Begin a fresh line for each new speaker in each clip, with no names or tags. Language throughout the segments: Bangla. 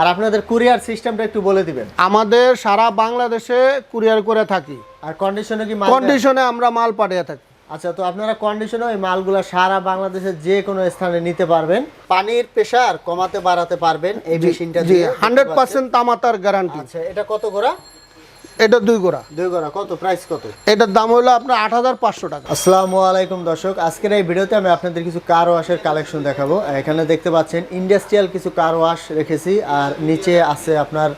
আর আপনাদের কুরিয়ার সিস্টেমটা একটু বলে দিবেন।
আমাদের সারা বাংলাদেশে কুরিয়ার করে থাকি।
আর কন্ডিশনে কি
কন্ডিশনে আমরা মাল পাঠিয়ে থাকি।
আচ্ছা তো আপনারা কন্ডিশনে ওই মালগুলো সারা বাংলাদেশের যে কোনো স্থানে নিতে পারবেন। পানির প্রেসার কমাতে বাড়াতে পারবেন এই মেশিনটা দিয়ে।
হান্ড্রেড পার্সেন্ট তামাতার গ্যারান্টি
আচ্ছা এটা কত গোড়া
এটা দুই গোড়া।
দুই গোড়া কত? প্রাইস কত?
এটার দাম হলো আপনার আট হাজার পাঁচশো টাকা।
আসসালামু আলাইকুম দর্শক আজকের এই ভিডিওতে আমি আপনাদের কিছু কার ওয়াশের কালেকশন দেখাবো। এখানে দেখতে পাচ্ছেন ইন্ডাস্ট্রিয়াল কিছু কার ওয়াশ রেখেছি আর নিচে আছে আপনার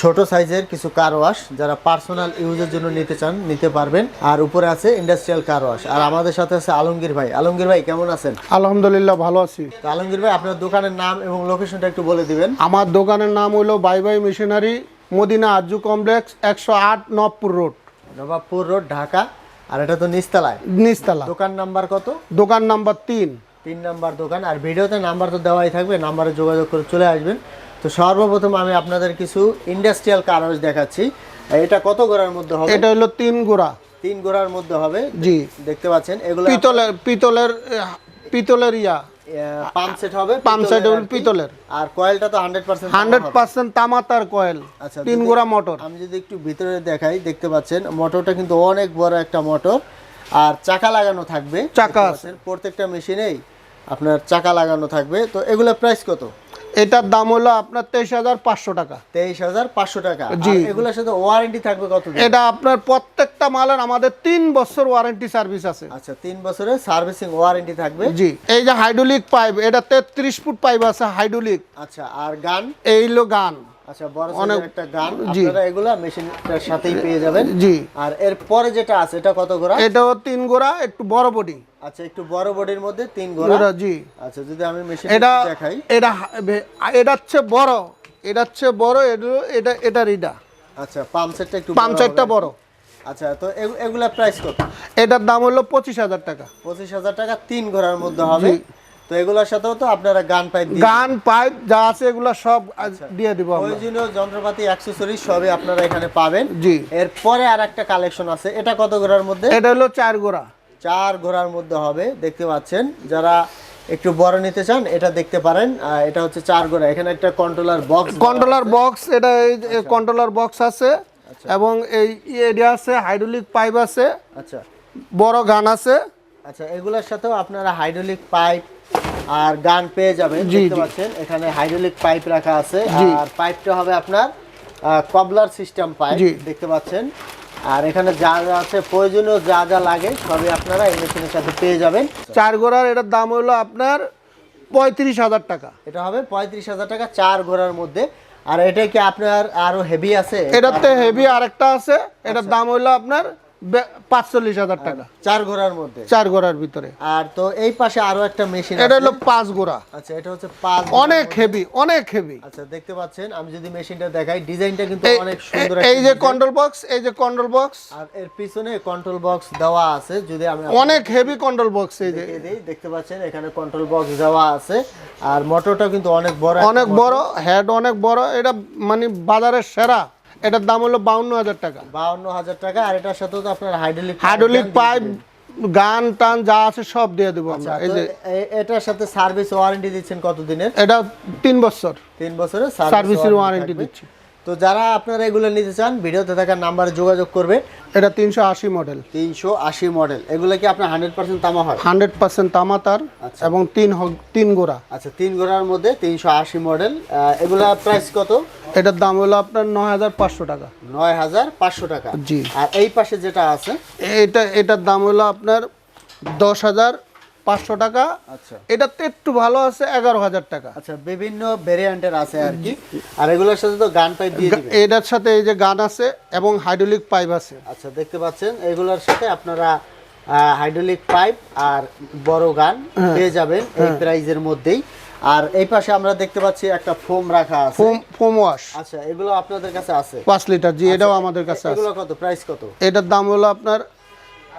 ছোট সাইজের কিছু কার ওয়াশ যারা পার্সোনাল ইউজের জন্য নিতে চান নিতে পারবেন। আর উপরে আছে ইন্ডাস্ট্রিয়াল কার ওয়াশ আর আমাদের সাথে আছে আলমগীর ভাই। আলমগীর ভাই কেমন আছেন?
আলহামদুলিল্লাহ ভালো আছি।
তো আলমগীর ভাই আপনার দোকানের নাম এবং লোকেশনটা একটু বলে দিবেন।
আমার দোকানের নাম হলো bye bye machinery Madina Arzu complex একশো আট নবপুর রোড।
নবাবপুর রোড ঢাকা। আর এটা তো নিস্তালায়।
নিচতলা
দোকান নাম্বার কত?
দোকান নাম্বার তিন।
তিন নাম্বার দোকান। আর ভিডিওতে নাম্বার তো দেওয়াই থাকবে নাম্বারে যোগাযোগ করে চলে আসবেন। তো সর্বপ্রথম আমি আপনাদের কিছু ইন্ডাস্ট্রিয়াল কাগজ দেখাচ্ছি। এটা কত গোড়ার মধ্যে হবে?
এটা হলো তিন গোড়া।
তিন গোড়ার মধ্যে হবে?
জি।
দেখতে পাচ্ছেন এগুলো
পিতলের পিতলের পিতলের ইয়া।
পাম্প সেট হবে
পাম্প
সেট
পিতলের।
আর কয়েলটা তো হান্ড্রেড পার্সেন্ট
হান্ড্রেড পার্সেন্ট তামাতার কয়েল
আচ্ছা
তিন গোড়া মোটর
আমি যদি একটু ভিতরে দেখাই দেখতে পাচ্ছেন মোটরটা কিন্তু অনেক বড় একটা মোটর আর চাকা লাগানো থাকবে
চাকা
প্রত্যেকটা মেশিনেই আপনার চাকা লাগানো থাকবে। তো এগুলোর প্রাইস কত?
এটার দাম হলো আপনার তেইশ হাজার পাঁচশো টাকা।
তেইশ হাজার পাঁচশো টাকা।
জি।
এগুলোর সাথে ওয়ারেন্টি থাকবে কত
এটা আপনার প্রত্যেকটা মালের আমাদের তিন বছর ওয়ারেন্টি সার্ভিস আছে।
আচ্ছা তিন বছরের সার্ভিসিং ওয়ারেন্টি থাকবে।
জি এই যে হাইড্রোলিক পাইপ এটা তেত্রিশ ফুট পাইপ আছে হাইড্রোলিক
আচ্ছা আর গান?
এই গান।
আচ্ছা বড় একটা গান।
জি।
আপনারা এগুলা মেশিনটার সাথেই পেয়ে যাবেন।
জি।
আর এর পরে যেটা আছে এটা কত গোড়া?
এটাও তিন গোড়া একটু বড় বডি
আচ্ছা একটু বড় বডির মধ্যে তিন গোড়া।
জি।
আচ্ছা যদি আমি মেশিন
এটা
দেখাই।
এটা এটা হচ্ছে বড়। এটা হচ্ছে বড় এটা এটা এটা
আচ্ছা পাম্প সেটটা একটু
পাম্প
হবে।
বড়।
আচ্ছা তো এগু- এগুলা প্রাইস কত?
এটার দাম হলো পঁচিশ হাজার টাকা।
পঁচিশ হাজার টাকা তিন ঘোড়ার মধ্যে হবে। তো এগুলোর সাথেও তো আপনারা গান পাইপ
গান পাইপ যা আছে এগুলো সব দিয়ে দিব
প্রয়োজনীয় যন্ত্রপাতি অ্যাক্সেসরিজ সবই আপনারা এখানে পাবেন।
জি।
এরপরে আর একটা কালেকশন আছে। এটা কত ঘোড়ার মধ্যে?
এটা হলো চার গোড়া
চার ঘোড়ার মধ্যে হবে দেখতে পাচ্ছেন। যারা একটু বড় নিতে চান এটা দেখতে পারেন। এটা হচ্ছে চার ঘোড়া। এখানে একটা কন্ট্রোলার বক্স
কন্ট্রোলার বক্স এটা এই কন্ট্রোলার বক্স আছে। এবং এই এরিয়া আছে হাইড্রোলিক পাইপ আছে।
আচ্ছা।
বড় গান আছে।
আচ্ছা এগুলোর সাথেও আপনারা হাইড্রোলিক পাইপ আর গান পেয়ে যাবেন দেখতে পাচ্ছেন এখানে হাইড্রোলিক পাইপ রাখা আছে আর পাইপটা হবে আপনার কবলার সিস্টেম পাইপ দেখতে পাচ্ছেন। আর এখানে যা যা আছে প্রয়োজনীয় যা যা লাগে সবই আপনারা এই মেশিনের সাথে পেয়ে যাবেন।
চার গোড়ার এটার দাম হলো আপনার পঁয়ত্রিশ হাজার টাকা।
এটা হবে পঁয়ত্রিশ হাজার টাকা চার ঘোড়ার মধ্যে। আর এটা কি আপনার আরও হেভি আছে?
এটাতে হেভি আরেকটা আছে এটার দাম হলো আপনার বে- পাঁচচল্লিশ হাজার টাকা।
চার ঘোড়ার মধ্যে?
চার গোড়ার ভিতরে।
আর তো এই পাশে আরও একটা মেশিন
এটা হলো পাঁচ গোড়া
আচ্ছা এটা হচ্ছে পাঁচ
অনেক হেভি অনেক হেভি
আচ্ছা দেখতে পাচ্ছেন আমি যদি মেশিনটা দেখাই ডিজাইনটা কিন্তু অনেক সুন্দর
এই যে কন্ট্রোল বক্স এই যে কন্ট্রোল বক্স
আর এর পিছনে কন্ট্রোল বক্স দেওয়া আছে যদি আমি
অনেক হেভি কন্ট্রোল বক্স এই যে।
দেখতে পাচ্ছেন এখানে কন্ট্রোল বক্স দেওয়া আছে। আর মোটরটা কিন্তু অনেক বড়
অনেক বড় হেড অনেক বড় এটা মানে বাজারের সেরা। এটার দাম হলো বাউন্ন হাজার টাকা।
বাউন্ন হাজার টাকা আর এটার সাথে তো আপনার হাইড্রোলিক
হাইড্রোলিক পাইপ গান টান যা আছে সব দিয়ে দেবো আমরা। এই যে
এটার সাথে সার্ভিস ওয়ারেন্টি দিচ্ছেন কতদিনের?
এটা তিন বছর।
তিন বছরের
সার্ভিসের ওয়ারেন্টি দিচ্ছি।
তো যারা আপনারা এগুলো নিতে চান ভিডিওতে থাকা নাম্বারে যোগাযোগ করবে
এটা তিনশো আশি মডেল
তিনশো আশি মডেল এগুলো কি আপনার হান্ড্রেড পার্সেন্ট তামা হয়?
হান্ড্রেড পার্সেন্ট তামাতার
আচ্ছা।
এবং তিন তিন গোড়া।
আচ্ছা তিন ঘোড়ার মধ্যে তিনশো আশি মডেল এগুলা প্রাইস কত?
এটার দাম হলো আপনার নয় হাজার পাঁচশো টাকা।
নয় হাজার পাঁচশো টাকা।
জি।
আর এই পাশে যেটা আছে?
এটা এটার দাম হলো আপনার দশ হাজার পাঁচশো টাকা।
আচ্ছা।
এটাতে একটু ভালো আছে এগারো হাজার টাকা।
আচ্ছা বিভিন্ন ভেরিয়েন্টের আছে আর কি। আর এগুলোর সাথে তো গান পাইপ দিয়ে
এটার সাথে এই যে গান আছে এবং হাইড্রোলিক পাইপ আছে।
আচ্ছা দেখতে পাচ্ছেন এগুলোর সাথে আপনারা হাইড্রোলিক পাইপ আর বড় গান
হ্যাঁ।
পেয়ে যাবেন এই প্রাইজের মধ্যেই। আর এই পাশে আমরা দেখতে পাচ্ছি একটা ফোম রাখা আছে।
ফোম ফোম ওয়াশ
আচ্ছা এগুলো আপনাদের কাছে আছে?
পাঁচ লিটার জি এটাও আমাদের কাছে আছে।
এগুলো কত? প্রাইস কত?
এটার দাম হলো আপনার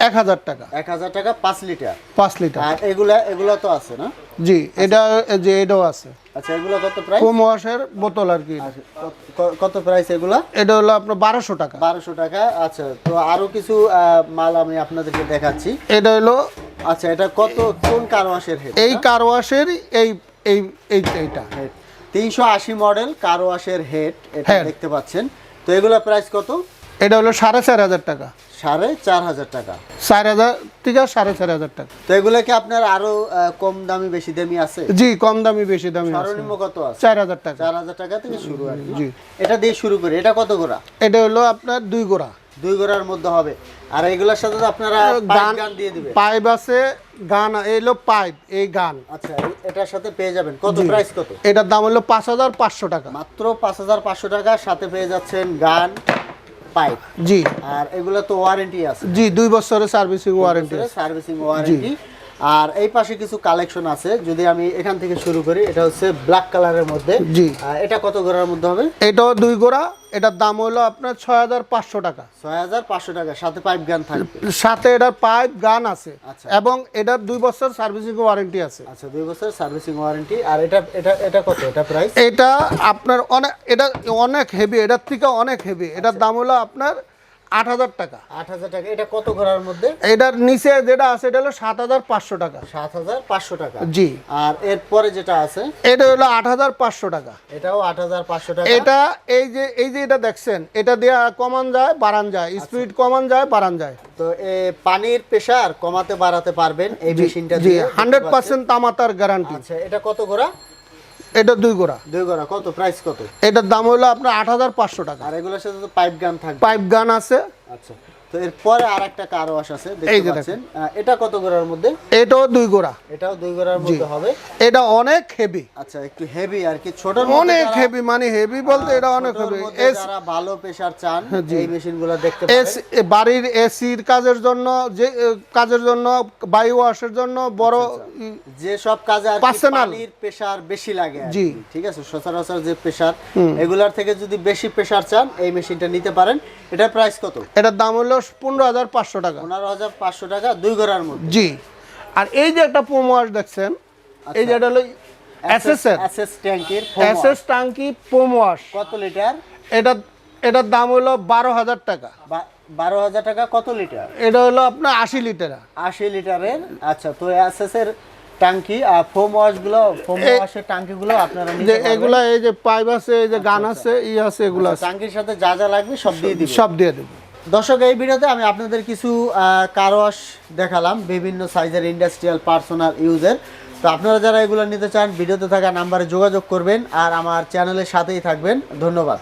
এক হাজার টাকা।
এক হাজার টাকা পাঁচ লিটার।
পাঁচ লিটার।
আর এগুলা এগুলো তো আছে না?
জি এটা যে এটাও আছে।
আচ্ছা এগুলো কত প্রাইস
ফোম ওয়াশের বোতল আর কি।
কত প্রাইস এগুলা?
এটা হলো আপনার বারোশো টাকা।
বারোশো টাকা আচ্ছা তো আরও কিছু মাল আমি আপনাদেরকে দেখাচ্ছি।
এটা হলো
আচ্ছা এটা কত কোন কারওয়াশের হেড
এই কার ওয়াশের এই এই এই এইটা।
তিনশো আশি মডেল কার ওয়াশের হেড এটা দেখতে পাচ্ছেন। তো এগুলো প্রাইস কত?
এটা হলো সাড়ে চার হাজার টাকা।
সাড়ে চার হাজার টাকা।
চার হাজার থেকে সাড়ে চার হাজার টাকা।
তো এগুলো কি আপনার আরও কম দামি বেশি দামি আছে?
জি কম দামি বেশি দামি
সর্বনিম্ন কত আছে?
চার হাজার টাকা।
চার হাজার টাকা থেকে শুরু আর
জি।
এটা দিয়ে শুরু করি। এটা কত গোড়া
এটা হলো আপনার দুই গোড়া
দুই গোড়ার মধ্যে হবে। আর এগুলোর সাথে আপনারা পাইপ গান দিয়ে দিবে।
পাইপ আছে গান এই হলো পাইপ এই গান।
আচ্ছা এটার সাথে পেয়ে যাবেন। কত প্রাইস কত?
এটার দাম হলো পাঁচ হাজার পাঁচশো টাকা।
মাত্র পাঁচ হাজার পাঁচশো টাকার সাথে পেয়ে যাচ্ছেন গান। পাইপ।
জি।
আর এগুলো তো ওয়ারেন্টি আছে।
জি দুই বছরের সার্ভিসিং ওয়ারেন্টি
সার্ভিসিং ওয়ারেন্টি আর এই পাশে কিছু কালেকশন আছে যদি আমি এখান থেকে শুরু করি এটা হচ্ছে ব্ল্যাক কালারের মধ্যে।
জি।
এটা কত গোড়ার মধ্যে হবে?
এটাও দুই গোড়া এটার দাম হলো আপনার ছয় হাজার পাঁচশো টাকা।
ছয় হাজার পাঁচশো টাকা সাথে পাইপ গান থাকবে।
সাথে এটার পাইপ গান আছে
আচ্ছা।
এবং এটার দুই বছর সার্ভিসিং ওয়ারেন্টি আছে।
আচ্ছা দুই বছর সার্ভিসিং ওয়ারেন্টি আর এটা এটা এটা কত? এটা প্রাইস
এটা আপনার অনেক এটা অনেক হেভি এটার থেকে অনেক হেভি এটার দাম হলো আপনার আট হাজার টাকা।
আট হাজার টাকা। এটা কত ঘোড়ার মধ্যে?
এটার নিচে যেটা আছে এটা হলো সাত হাজার পাঁচশো টাকা।
সাত হাজার পাঁচশো টাকা।
জি।
আর এরপরে যেটা আছে?
এটা হলো আট হাজার পাঁচশো টাকা।
এটাও আট হাজার পাঁচশো টাকা।
এটা এই যে এই যে এটা দেখছেন এটা দিয়ে কমান যায় বাড়ান যায়। স্পিড কমান যায় বাড়ান যায়।
তো পানির প্রেসার কমাতে বাড়াতে পারবেন এই মেশিনটা দিয়ে।
হান্ড্রেড পার্সেন্ট তামাতার গ্যারান্টি
আচ্ছা এটা কত গোড়া
এটা দুই গোড়া।
দুই গোড়া কত? প্রাইস কত?
এটার দাম হলো আপনার আট হাজার পাঁচশো টাকা।
আর এগুলোর সাথে তো পাইপ গান থাকে
পাইপ গান আছে।
আচ্ছা। তো এরপরে কার ওয়াশ আছে দেখতে পাচ্ছেন। এটা কত গোড়ার মধ্যে?
এটাও দুই গোড়া।
এটাও দুই গোড়ার মধ্যে হবে।
এটা অনেক হেভি
আচ্ছা একটু হেভি আর কি। ছোট
অনেক হেভি মানে হেভি বলতে এটা অনেক হেভি
যারা ভালো প্রেসার চান
হ্যাঁ,
এই মেশিনগুলো দেখতে পারেন
এসি বাড়ির এসির কাজের জন্য যে কাজের জন্য বায়ু ওয়াশের জন্য বড় ই,
যে সব কাজে আর পানির প্রেসার বেশি লাগে
জি।
ঠিক আছে? সচরাচর যে প্রেসার এগুলার থেকে যদি বেশি প্রেসার চান এই মেশিনটা নিতে পারেন। এটার প্রাইস কত?
এটার দাম হলো পনেরো হাজার পাঁচশো টাকা।
পনেরো হাজার পাঁচশো টাকা দুই ঘোড়ার মধ্যে।
জি। আর এই যে একটা পোম ওয়াশ দেখছেন এই যে এটা হলো এসএস এর
এসএস ট্যাঙ্কির
এসএস টাঙ্কি পোম ওয়াশ
কত লিটার?
এটা এটার দাম হলো বারো হাজার টাকা।
বারো হাজার টাকা কত লিটার?
এটা হলো আপনার আশি লিটার।
আশি লিটারের আচ্ছা তো এসএস এর ট্যাঙ্কি আর ফোম ওয়াশগুলো ফোম ওয়াশের ট্যাঙ্কি গুলো আপনারা
যে এগুলা এই যে পাইপ আছে এই যে গান আছে ই আছে এগুলো আছে।
ট্যাঙ্কির সাথে যা যা লাগবে সব দিয়ে দিবেন।
সব দিয়ে দেবো।
দর্শক, এই ভিডিওতে আমি আপনাদের কিছু কারওয়াশ দেখালাম, বিভিন্ন সাইজের ইন্ডাস্ট্রিয়াল পার্সোনাল ইউজের তো আপনারা যারা এগুলো নিতে চান, ভিডিওতে থাকা নাম্বারে যোগাযোগ করবেন আর আমার চ্যানেলের সাথেই থাকবেন। ধন্যবাদ।